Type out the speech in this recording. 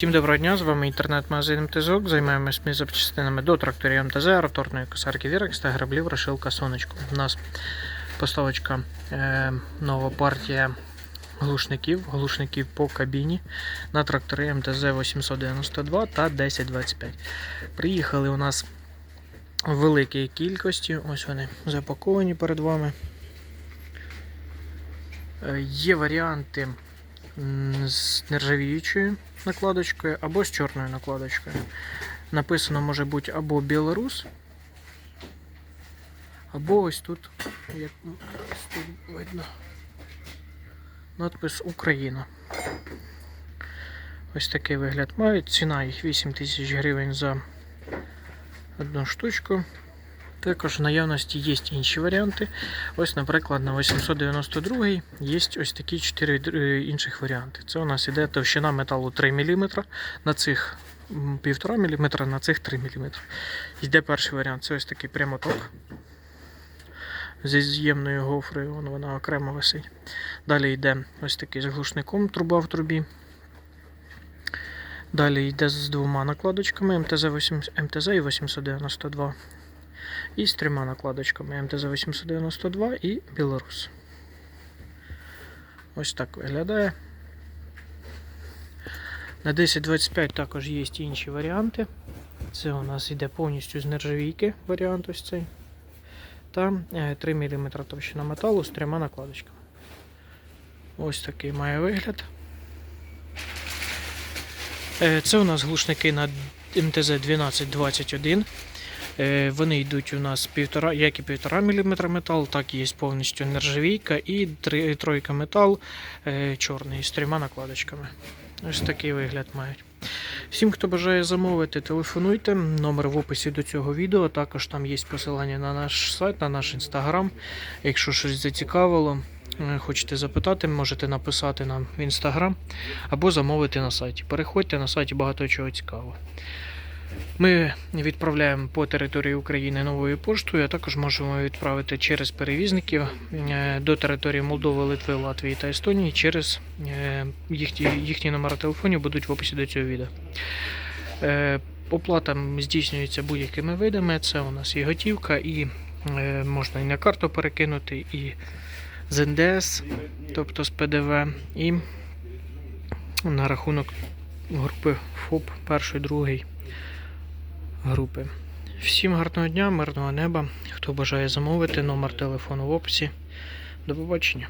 Всім доброго дня, з вами інтернет-магазин МТЗОК. Займаємось ми запчастинами до тракторів МТЗ, роторної косарки Вірекс та граблів Рошилка Сонечко. У нас поставочка е, нова партія глушників, глушників по кабіні на трактори МТЗ 892 та 1025. Приїхали у нас в великій кількості. Ось вони запаковані перед вами. Е, Є варіанти з нержавіючою накладочкою або з чорною накладочкою. Написано може бути або Білорус, або ось тут, як ось тут видно, надпис Україна. Ось такий вигляд мають. Ціна їх 8 тисяч гривень за одну штучку. Також в наявності є інші варіанти. Ось, наприклад, на 892 є ось такі 4 інших варіанти. Це у нас іде товщина металу 3 мм, на цих 1,5 мм, на цих 3 мм. Йде перший варіант це ось такий прямоток. Зі з'ємною гофрою, вон вона окремо висить. Далі йде ось такий з глушником, труба в трубі. Далі йде з двома накладочками МТЗ, 8, МТЗ і 892. І з трьома накладочками МТЗ 892 і Білорус. Ось так виглядає. На 1025 також є інші варіанти. Це у нас йде повністю з нержавійки варіант ось цей. Та е, 3 мм товщина металу з трьома накладочками. Ось такий має вигляд. Е, Це у нас глушники на МТЗ 1221. Е, Вони йдуть у нас півтора, як і 1,5 мм метал, так і є повністю нержавійка і тройка метал е, чорний з трьома накладочками. Ось такий вигляд мають. Всім, хто бажає замовити, телефонуйте. Номер в описі до цього відео. Також там є посилання на наш сайт, на наш інстаграм. Якщо щось зацікавило, е, хочете запитати, можете написати нам в інстаграм або замовити на сайті. Переходьте на сайті багато чого цікавого. Ми відправляємо по території України новою поштою, а також можемо відправити через перевізників е, до території Молдови, Литви, Латвії та Естонії через е, їхні, їхні номери телефонів будуть в описі до цього відео. Е, Оплата здійснюється будь-якими видами. Це у нас і готівка, і можна і на карту перекинути, і з НДС, тобто з ПДВ, і на рахунок групи ФОП першої, другої групи. Всім гарного дня, мирного неба. Хто бажає замовити, номер телефону в описі. До побачення.